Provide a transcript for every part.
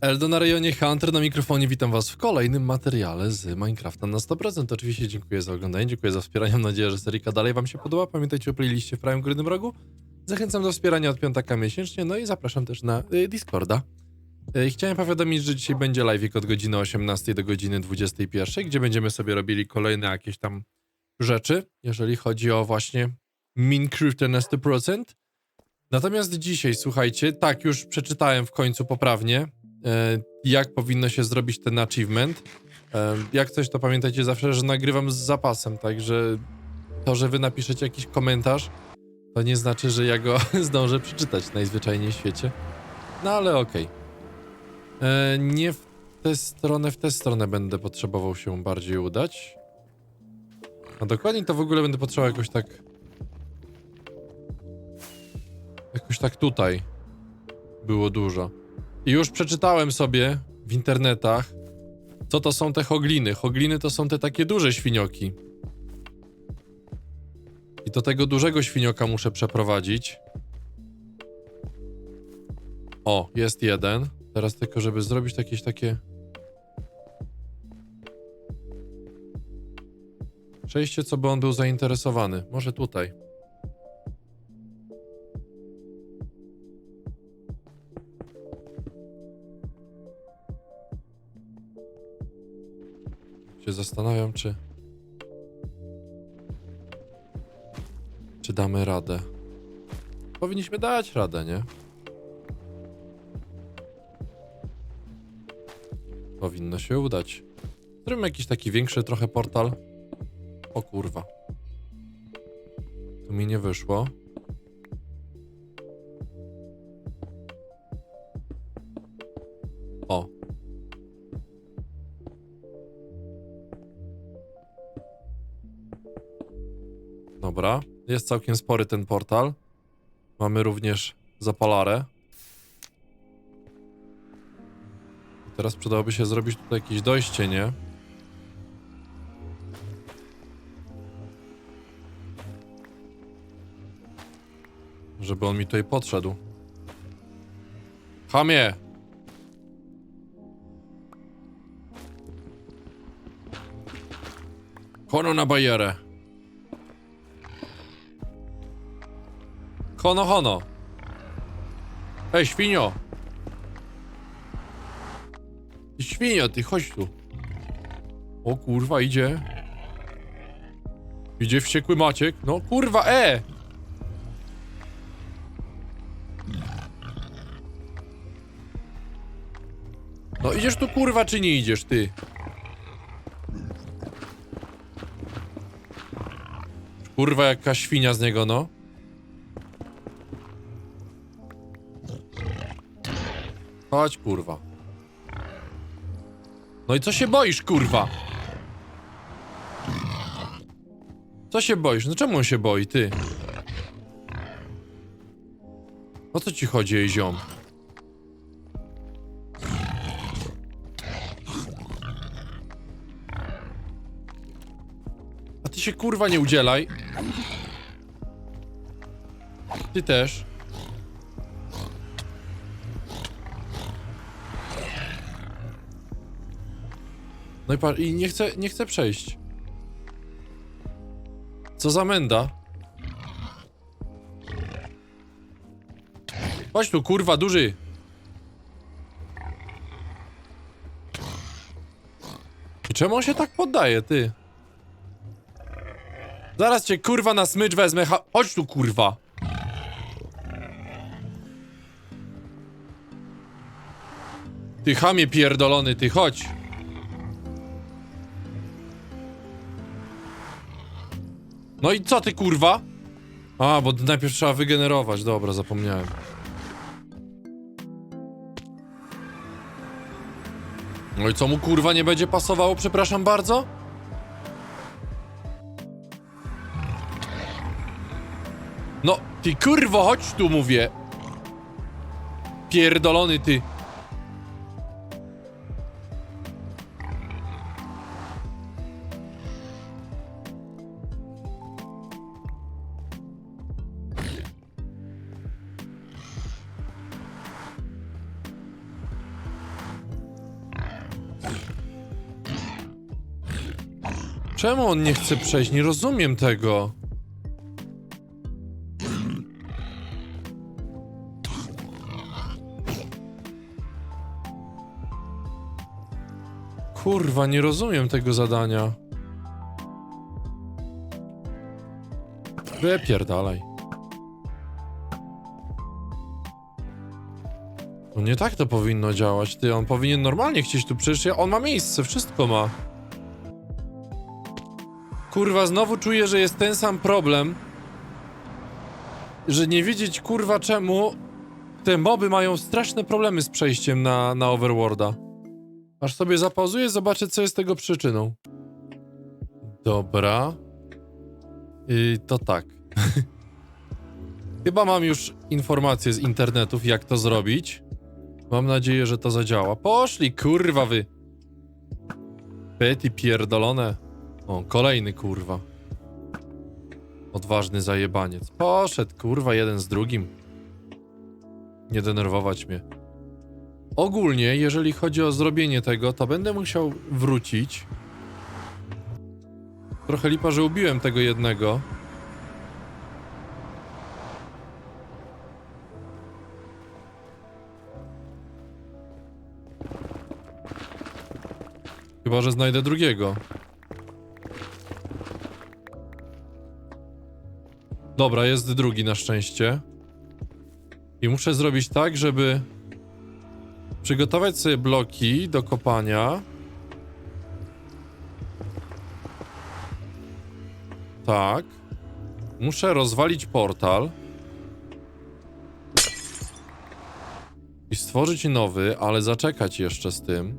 Eldo na rejonie Hunter na mikrofonie, witam was w kolejnym materiale z Minecrafta na 100%. Oczywiście dziękuję za oglądanie, dziękuję za wspieranie, mam nadzieję, że seryjka dalej wam się podoba. Pamiętajcie o playliście w prawym górnym rogu. Zachęcam do wspierania od piątaka miesięcznie, no i zapraszam też na y, Discorda. Y, chciałem powiadomić, że dzisiaj będzie live od godziny 18 do godziny 21, gdzie będziemy sobie robili kolejne jakieś tam rzeczy, jeżeli chodzi o właśnie Minecraft na 100%. Natomiast dzisiaj, słuchajcie, tak, już przeczytałem w końcu poprawnie, jak powinno się zrobić ten achievement. E, jak coś, to pamiętajcie zawsze, że nagrywam z zapasem, także to, że wy napiszecie jakiś komentarz, to nie znaczy, że ja go zdążę przeczytać najzwyczajniej w świecie. No ale okej. E, Nie w tę stronę, w tę stronę będę potrzebował się bardziej udać. A dokładniej to w ogóle będę potrzebował jakoś tak... Jakoś tak tutaj było dużo. I już przeczytałem sobie w internetach, co to są te hogliny. Hogliny to są te takie duże świnioki. I do tego dużego świnioka muszę przeprowadzić. O, jest jeden. Teraz tylko, żeby zrobić jakieś takie... Przejście, co by on był zainteresowany. Może tutaj. Zastanawiam, czy. Czy damy radę? Powinniśmy dać radę, nie? Powinno się udać. Zrobimy jakiś taki większy trochę portal. O kurwa. Tu mi nie wyszło. Dobra, jest całkiem spory ten portal. Mamy również zapalarę. I teraz przydałoby się zrobić tutaj jakieś dojście, nie? Żeby on mi tutaj podszedł. Hamie! Kono na bajerę. Hono, hono. Ej, świnio. Świnio, ty chodź tu. O kurwa, idzie. Idzie wściekły Maciek. No kurwa, e! No idziesz tu kurwa, czy nie idziesz, ty? Kurwa, jaka świnia z niego, no. Chodź, kurwa. No i co się boisz, kurwa? Co się boisz? No czemu on się boi, ty? O co ci chodzi, jej ziom? A ty się kurwa nie udzielaj. Ty też. I nie chcę, nie chcę przejść. Co za menda? Chodź tu, kurwa, duży. I czemu on się tak poddaje, ty? Zaraz cię, kurwa, na smycz wezmę, ha Chodź tu, kurwa. Ty chamie pierdolony, ty, chodź. No i co ty kurwa? A, bo najpierw trzeba wygenerować. Dobra, zapomniałem. No i co mu kurwa nie będzie pasowało, przepraszam bardzo? No, ty kurwo, chodź tu mówię. Pierdolony ty. Czemu on nie chce przejść? Nie rozumiem tego. Kurwa, nie rozumiem tego zadania. Wypierdalaj. No nie tak to powinno działać, ty. On powinien normalnie chcieć tu ja- on ma miejsce, wszystko ma. Kurwa, znowu czuję, że jest ten sam problem. Że nie wiedzieć, kurwa, czemu te moby mają straszne problemy z przejściem na, na Overworlda. Aż sobie zapauzuję, zobaczę, co jest tego przyczyną. Dobra. I to tak. Chyba mam już informacje z internetów, jak to zrobić. Mam nadzieję, że to zadziała. Poszli, kurwa wy. Pety pierdolone. O, kolejny kurwa. Odważny zajebaniec. Poszedł, kurwa, jeden z drugim. Nie denerwować mnie. Ogólnie, jeżeli chodzi o zrobienie tego, to będę musiał wrócić. Trochę lipa, że ubiłem tego jednego. Chyba, że znajdę drugiego. Dobra, jest drugi na szczęście. I muszę zrobić tak, żeby przygotować sobie bloki do kopania. Tak. Muszę rozwalić portal. I stworzyć nowy, ale zaczekać jeszcze z tym.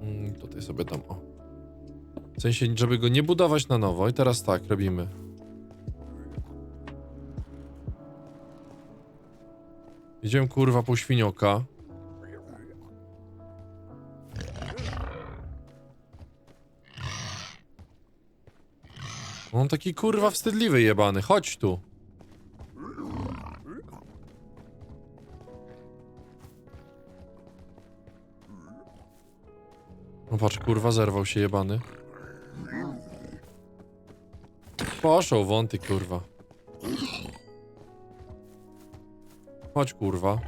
Mm, Tutaj sobie tam, o. W sensie, żeby go nie budować na nowo. I teraz tak robimy. Idziemy kurwa po świnioka. On taki kurwa wstydliwy jebany. Chodź tu. No patrz, kurwa, zerwał się jebany. Poszł wąty, kurwa. Chodź, kurwa.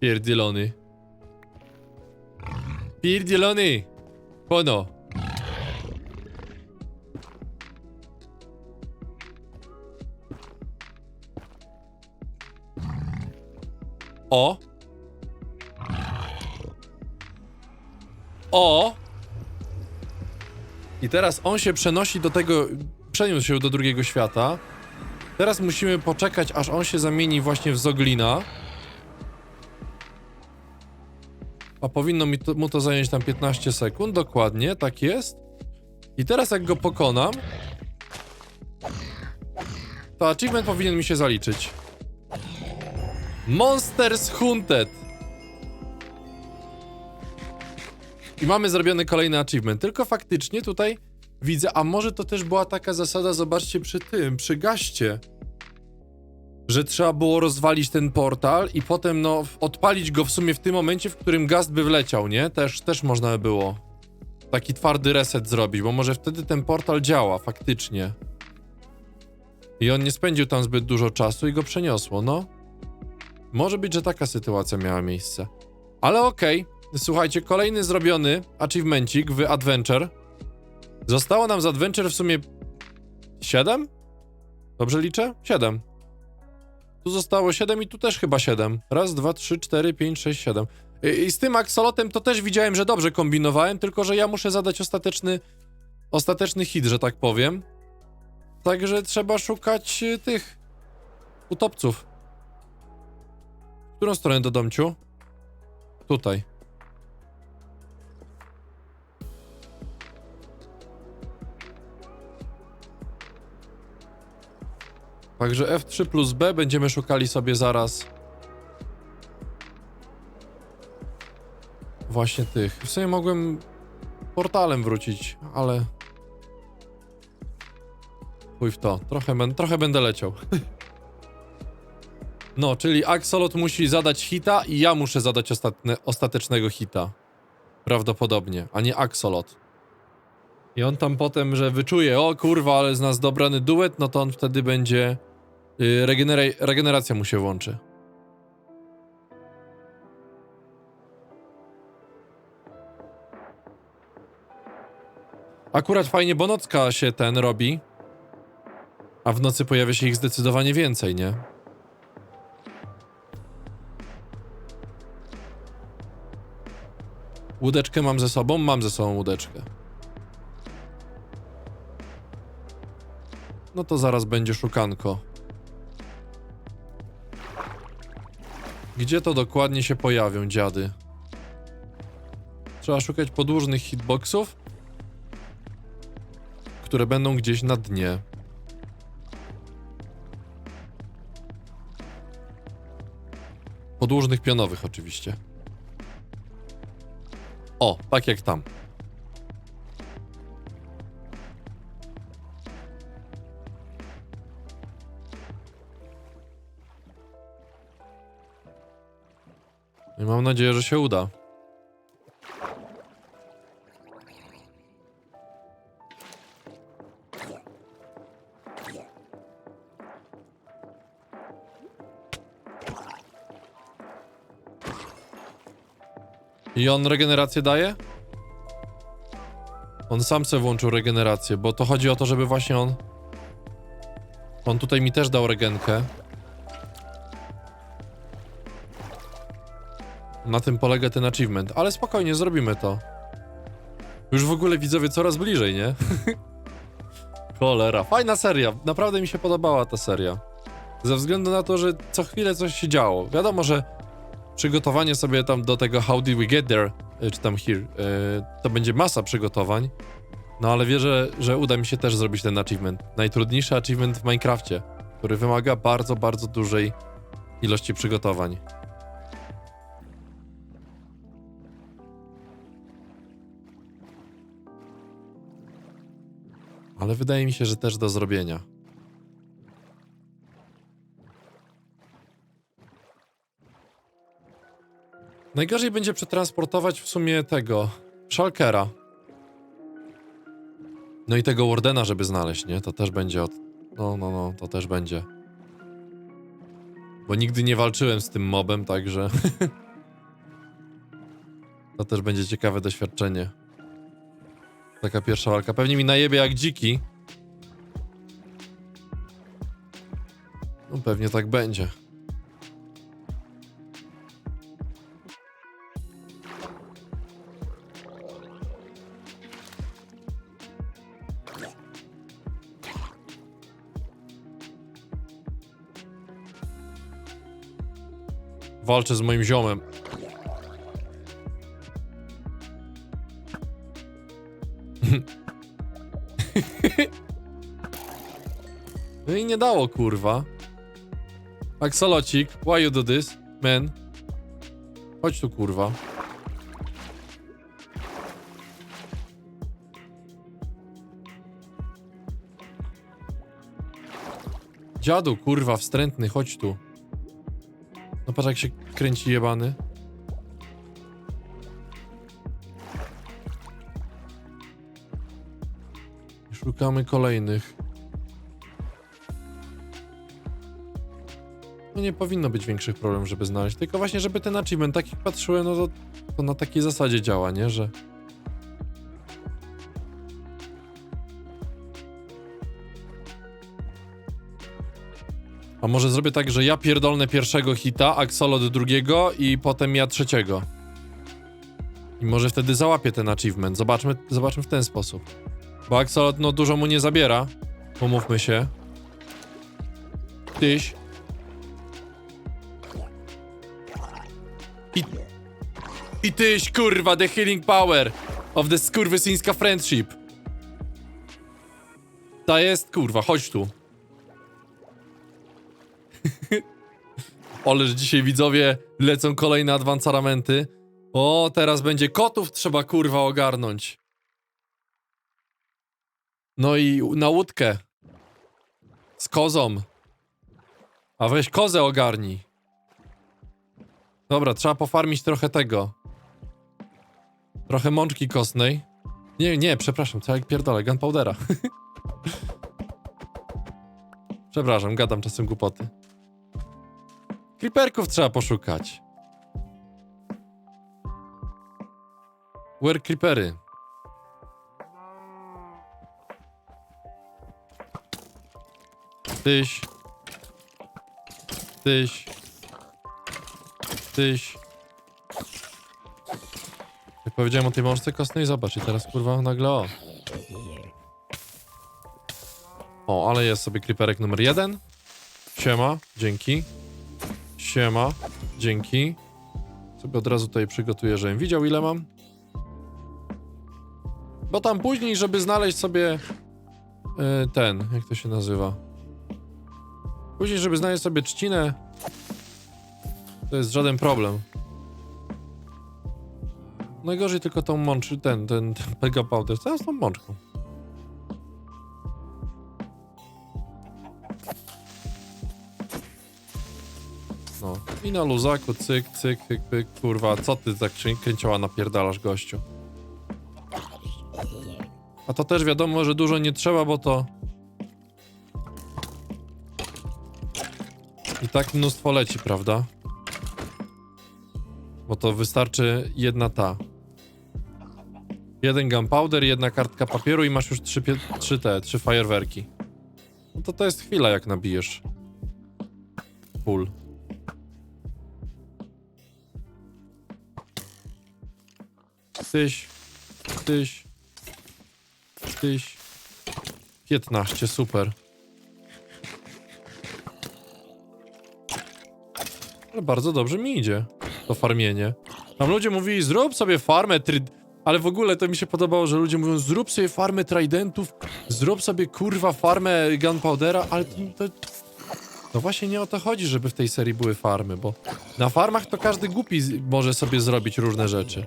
Pierdzielony. Pierdzielony! Pono. O! O! I teraz on się przenosi do tego, przeniósł się do drugiego świata. Teraz musimy poczekać, aż on się zamieni właśnie w Zoglina. A powinno mi to, mu to zająć tam 15 sekund, dokładnie, tak jest. I teraz jak go pokonam, to achievement powinien mi się zaliczyć. Monsters Hunted. I mamy zrobiony kolejny achievement. Tylko faktycznie tutaj widzę, a może to też była taka zasada, zobaczcie przy tym, przy gaście. Że trzeba było rozwalić ten portal i potem, no, odpalić go w sumie w tym momencie, w którym gast by wleciał, nie? Też, też można by było taki twardy reset zrobić, bo może wtedy ten portal działa faktycznie. I on nie spędził tam zbyt dużo czasu i go przeniosło, no. Może być, że taka sytuacja miała miejsce. Ale okej, słuchajcie, kolejny zrobiony achievemencik w Adventure. Zostało nam z Adventure w sumie 7? Dobrze liczę? 7. Tu zostało 7 i tu też chyba 7. Raz, dwa, trzy, cztery, pięć, sześć, siedem. I, z tym Axolotem to też widziałem, że dobrze kombinowałem, tylko że ja muszę zadać ostateczny ostateczny hit, że tak powiem. Także trzeba szukać y, tych utopców. W którą stronę do domciu? Tutaj. Także F3 plus B będziemy szukali sobie zaraz. Właśnie tych. W sumie mogłem portalem wrócić, ale. Chuj w to. Trochę, ben, trochę będę leciał. No, czyli Axolot musi zadać hita i ja muszę zadać ostatne, ostatecznego hita. Prawdopodobnie, a nie Axolot. I on tam potem, że wyczuje, o kurwa, ale z nas dobrany duet, no to on wtedy będzie. Yy, regenera- regeneracja mu się włączy. Akurat fajnie, bo nocka się ten robi. A w nocy pojawia się ich zdecydowanie więcej, nie? Łódeczkę mam ze sobą? Mam ze sobą łódeczkę. No to zaraz będzie szukanko. Gdzie to dokładnie się pojawią dziady? Trzeba szukać podłużnych hitboxów, które będą gdzieś na dnie. Podłużnych pionowych oczywiście. O, tak jak tam. Nadzieję, że się uda. I on regenerację daje? On sam sobie włączył regenerację, bo to chodzi o to, żeby właśnie on... On tutaj mi też dał regenkę. Na tym polega ten achievement, ale spokojnie, zrobimy to. Już w ogóle widzowie coraz bliżej, nie? Cholera, fajna seria, naprawdę mi się podobała ta seria. Ze względu na to, że co chwilę coś się działo. Wiadomo, że przygotowanie sobie tam do tego How did we get there, y, czy tam here, y, to będzie masa przygotowań. No ale wierzę, że uda mi się też zrobić ten achievement. Najtrudniejszy achievement w Minecrafcie, który wymaga bardzo, bardzo dużej ilości przygotowań. Ale wydaje mi się, że też do zrobienia. Najgorzej będzie przetransportować w sumie tego Shulkera. No i tego Wardena, żeby znaleźć, nie? To też będzie od... No, no, no, to też będzie. Bo nigdy nie walczyłem z tym mobem, także... to też będzie ciekawe doświadczenie. Taka pierwsza walka. Pewnie mi najebie jak dziki. No pewnie tak będzie. Walczę z moim ziomem. Nie dało, kurwa. Axolocik, why you do this, man? Chodź tu, kurwa. Dziadu, kurwa, wstrętny, chodź tu. No patrz jak się kręci jebany. Szukamy kolejnych. No nie powinno być większych problemów, żeby znaleźć. Tylko właśnie, żeby ten achievement, tak jak patrzyłem, no to, to na takiej zasadzie działa, nie? Że... A może zrobię tak, że ja pierdolnę pierwszego hita, Axolot drugiego i potem ja trzeciego. I może wtedy załapię ten achievement. Zobaczmy, zobaczmy w ten sposób. Bo Axolot no dużo mu nie zabiera. Pomówmy się. Tyś. I tyś, kurwa, the healing power of the skurwysyńska friendship. Ta jest, kurwa, chodź tu. Oleż dzisiaj widzowie lecą kolejne adwancaramenty. O, teraz będzie kotów trzeba kurwa ogarnąć. No i na łódkę. Z kozą. A weź kozę ogarnij. Dobra, trzeba pofarmić trochę tego. Trochę mączki kostnej. Nie, nie, przepraszam, co jak pierdolę, gunpowdera. przepraszam, gadam czasem głupoty. Creeperków trzeba poszukać. Where creepery? Tyś. Tyś. Tyś. Powiedziałem o tej mążce kostnej, zobacz i teraz kurwa nagle o. O, ale jest sobie creeperek numer jeden. Siema, dzięki. Siema, dzięki. Sobie od razu tutaj przygotuję, żebym widział ile mam. Bo tam później, żeby znaleźć sobie e, ten, jak to się nazywa? Później, żeby znaleźć sobie trzcinę, to jest żaden problem. Najgorzej tylko tą mącz, ten, ten, ten Pega Powder. Co z tą mączką? No. I na luzaku, cyk, cyk, cyk, pyk, kurwa, co ty tak krę- kręciała napierdalasz, gościu? A to też wiadomo, że dużo nie trzeba, bo to... I tak mnóstwo leci, prawda? Bo to wystarczy jedna ta. Jeden gunpowder, jedna kartka papieru i masz już trzy, trzy te, trzy fajerwerki. No to to jest chwila, jak nabijesz. Full. Tyś, tyś, tyś. 15, super. Ale bardzo dobrze mi idzie to farmienie. Tam ludzie mówili, zrób sobie farmę. Ale w ogóle to mi się podobało, że ludzie mówią, zrób sobie farmę tridentów, zrób sobie kurwa farmę gunpowdera, ale to. No właśnie nie o to chodzi, żeby w tej serii były farmy, bo na farmach to każdy głupi może sobie zrobić różne rzeczy.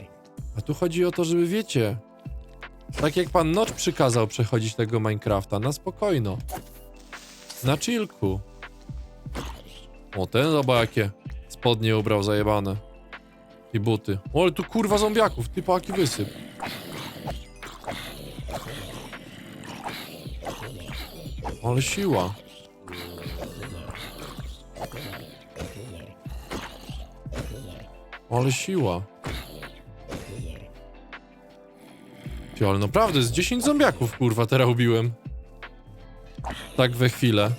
A tu chodzi o to, żeby wiecie, tak jak pan Notch przykazał przechodzić tego Minecrafta, na spokojno. Na chillku. O, ten zobacz jakie spodnie ubrał zajebane. I buty. O, ale tu kurwa zombiaków, ty paki wysyp. Ale siła. Ale siła. Ty, ale naprawdę, z 10 zombiaków, kurwa, teraz ubiłem. Tak we chwilę.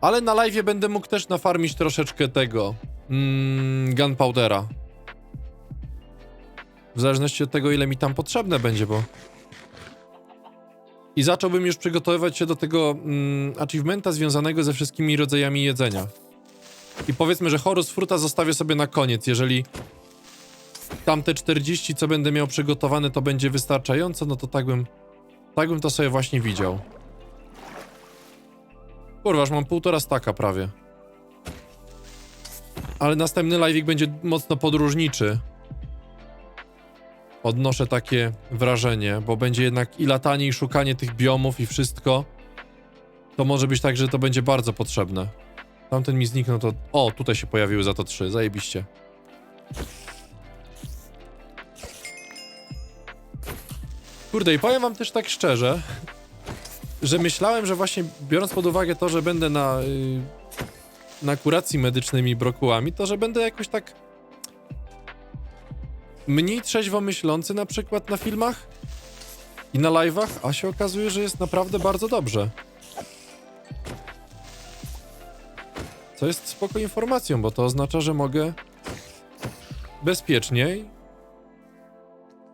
Ale na live będę mógł też nafarmić troszeczkę tego. Mm, gunpowdera. W zależności od tego, ile mi tam potrzebne będzie, bo... I zacząłbym już przygotowywać się do tego mm, achievementa związanego ze wszystkimi rodzajami jedzenia. I powiedzmy, że Horus Fruta zostawię sobie na koniec, jeżeli tamte 40, co będę miał przygotowane, to będzie wystarczająco, no to tak bym, tak bym to sobie właśnie widział. Kurwa, mam półtora staka prawie. Ale następny live'ik będzie mocno podróżniczy. Odnoszę takie wrażenie, bo będzie jednak i latanie, i szukanie tych biomów, i wszystko. To może być tak, że to będzie bardzo potrzebne. Tamten mi zniknął, to... O, tutaj się pojawiły za to trzy, zajebiście. Kurde, i powiem wam też tak szczerze, że myślałem, że właśnie biorąc pod uwagę to, że będę na, y, na kuracji medycznymi brokułami, to że będę jakoś tak mniej trzeźwo myślący na przykład na filmach i na live'ach, a się okazuje, że jest naprawdę bardzo dobrze. Co jest spoko informacją, bo to oznacza, że mogę bezpiecznie i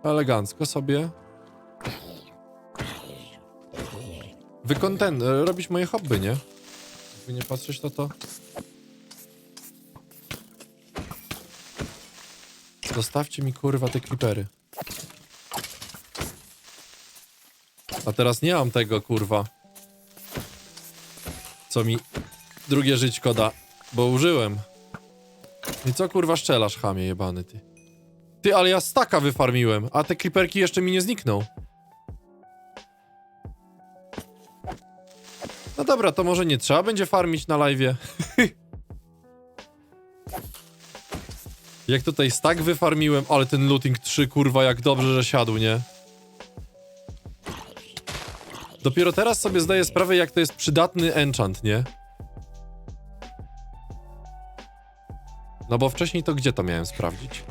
elegancko sobie wykonten robić moje hobby, nie? Jakby nie patrzeć, to to... Zostawcie mi kurwa te creepery. A teraz nie mam tego kurwa. Co mi drugie żyćko da, bo użyłem. I co kurwa szczelasz, chamie jebany ty? Ty, ale ja staka wyfarmiłem, a te creeperki jeszcze mi nie znikną. Dobra, to może nie trzeba będzie farmić na live. Jak tutaj stack wyfarmiłem, ale ten looting 3, kurwa, jak dobrze, że siadł, nie? Dopiero teraz sobie zdaję sprawę, jak to jest przydatny enchant, nie? No bo wcześniej to gdzie to miałem sprawdzić?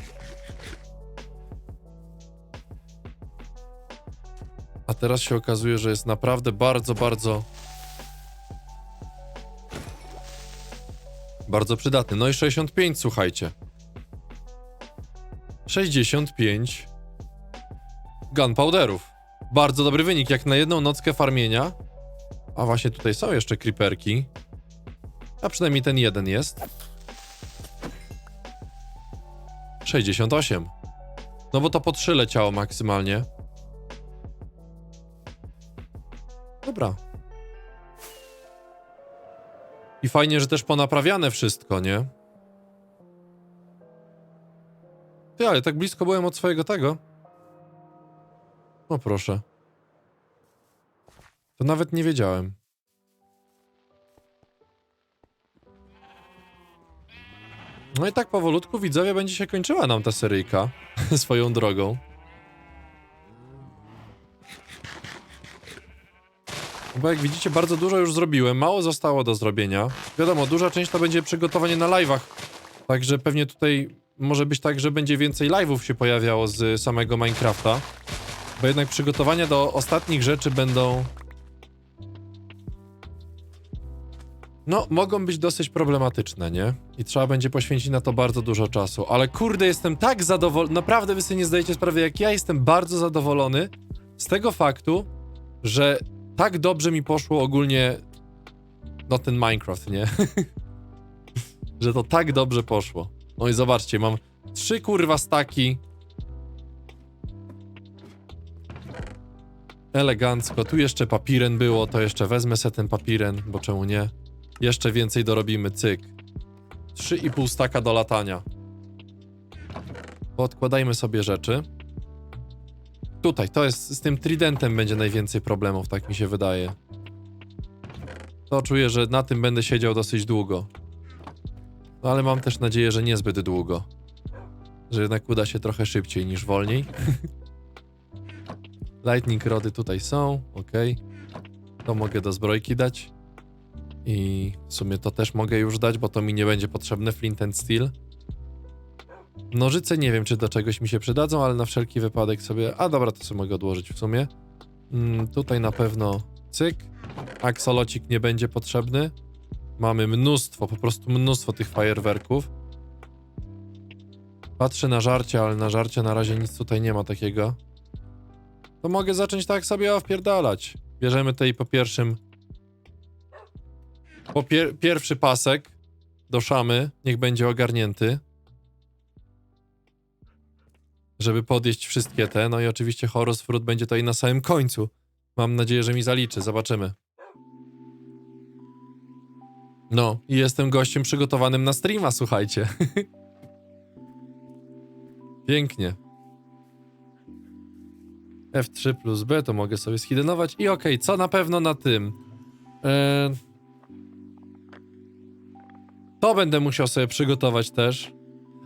A teraz się okazuje, że jest naprawdę bardzo, bardzo... Bardzo przydatny. No i 65, słuchajcie. 65 gunpowderów. Bardzo dobry wynik, jak na jedną nockę farmienia. A właśnie tutaj są jeszcze creeperki. A przynajmniej ten jeden jest. 68. No bo to po 3 leciało maksymalnie. Dobra. I fajnie, że też ponaprawiane wszystko, nie? Ty, ale tak blisko byłem od swojego tego. O proszę. To nawet nie wiedziałem. No i tak powolutku widzowie będzie się kończyła nam ta seryjka swoją drogą. Bo jak widzicie, bardzo dużo już zrobiłem, mało zostało do zrobienia. Wiadomo, duża część to będzie przygotowanie na live'ach, także pewnie tutaj może być tak, że będzie więcej live'ów się pojawiało z samego Minecrafta. Bo jednak przygotowania do ostatnich rzeczy będą... No, mogą być dosyć problematyczne, nie? I trzeba będzie poświęcić na to bardzo dużo czasu. Ale kurde, jestem tak zadowolony. Naprawdę wy sobie nie zdajecie sprawy, jak ja jestem bardzo zadowolony z tego faktu, że tak dobrze mi poszło ogólnie no ten Minecraft, nie? że to tak dobrze poszło. No i zobaczcie, mam trzy kurwa staki. Elegancko. Tu jeszcze papiren było, to jeszcze wezmę se ten papiren, bo czemu nie? Jeszcze więcej dorobimy, cyk. 3,5 staka do latania. Podkładajmy sobie rzeczy. Tutaj, to jest, z tym tridentem będzie najwięcej problemów, tak mi się wydaje. To czuję, że na tym będę siedział dosyć długo. No ale mam też nadzieję, że niezbyt długo. Że jednak uda się trochę szybciej niż wolniej. Lightning rody tutaj są, ok. To mogę do zbrojki dać. I w sumie to też mogę już dać, bo to mi nie będzie potrzebne, flint and steel. Nożyce nie wiem, czy do czegoś mi się przydadzą, ale na wszelki wypadek sobie... A dobra, to sobie mogę odłożyć w sumie. Mm, tutaj na pewno cyk. Aksolocik nie będzie potrzebny. Mamy mnóstwo, po prostu mnóstwo tych fajerwerków. Patrzę na żarcie, ale na żarcie na razie nic tutaj nie ma takiego. To mogę zacząć tak sobie wpierdalać. Bierzemy tutaj po pierwszym... Po pier pierwszy pasek do szamy, niech będzie ogarnięty. Żeby podjeść wszystkie te. No i oczywiście Horus Fruit będzie tutaj na samym końcu. Mam nadzieję, że mi zaliczy. Zobaczymy. No, i jestem gościem przygotowanym na streama, słuchajcie. Pięknie. F3 plus B to mogę sobie schidenować. I okej, co na pewno na tym? Eee... To będę musiał sobie przygotować też.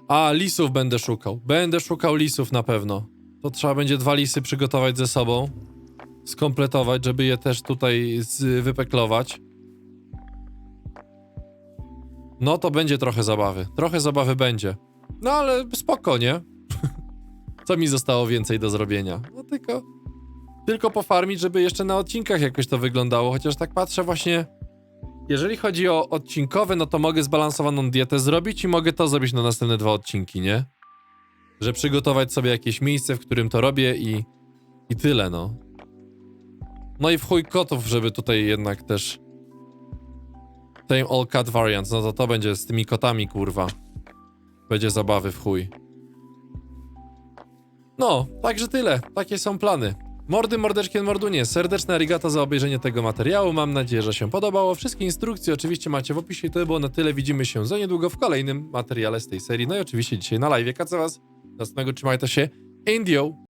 A, lisów będę szukał. Będę szukał lisów na pewno. To trzeba będzie dwa lisy przygotować ze sobą. Skompletować, żeby je też tutaj wypeklować. No to będzie trochę zabawy. Trochę zabawy będzie. No ale spokojnie. Co mi zostało więcej do zrobienia? No tylko. Tylko pofarmić, żeby jeszcze na odcinkach jakoś to wyglądało. Chociaż tak patrzę właśnie. Jeżeli chodzi o odcinkowe, no to mogę zbalansowaną dietę zrobić i mogę to zrobić na następne dwa odcinki, nie? Że przygotować sobie jakieś miejsce, w którym to robię i. i tyle, no. No i w chuj kotów, żeby tutaj jednak też. Same all cat variants, no to to będzie z tymi kotami, kurwa. Będzie zabawy w chuj. No, także tyle. Takie są plany. Mordy, mordeczki, mordunie, serdeczne arigato za obejrzenie tego materiału. Mam nadzieję, że się podobało. Wszystkie instrukcje oczywiście macie w opisie. To było na tyle. Widzimy się za niedługo w kolejnym materiale z tej serii. No i oczywiście dzisiaj na live. Kaca was. Następnego trzymajcie się. Indio.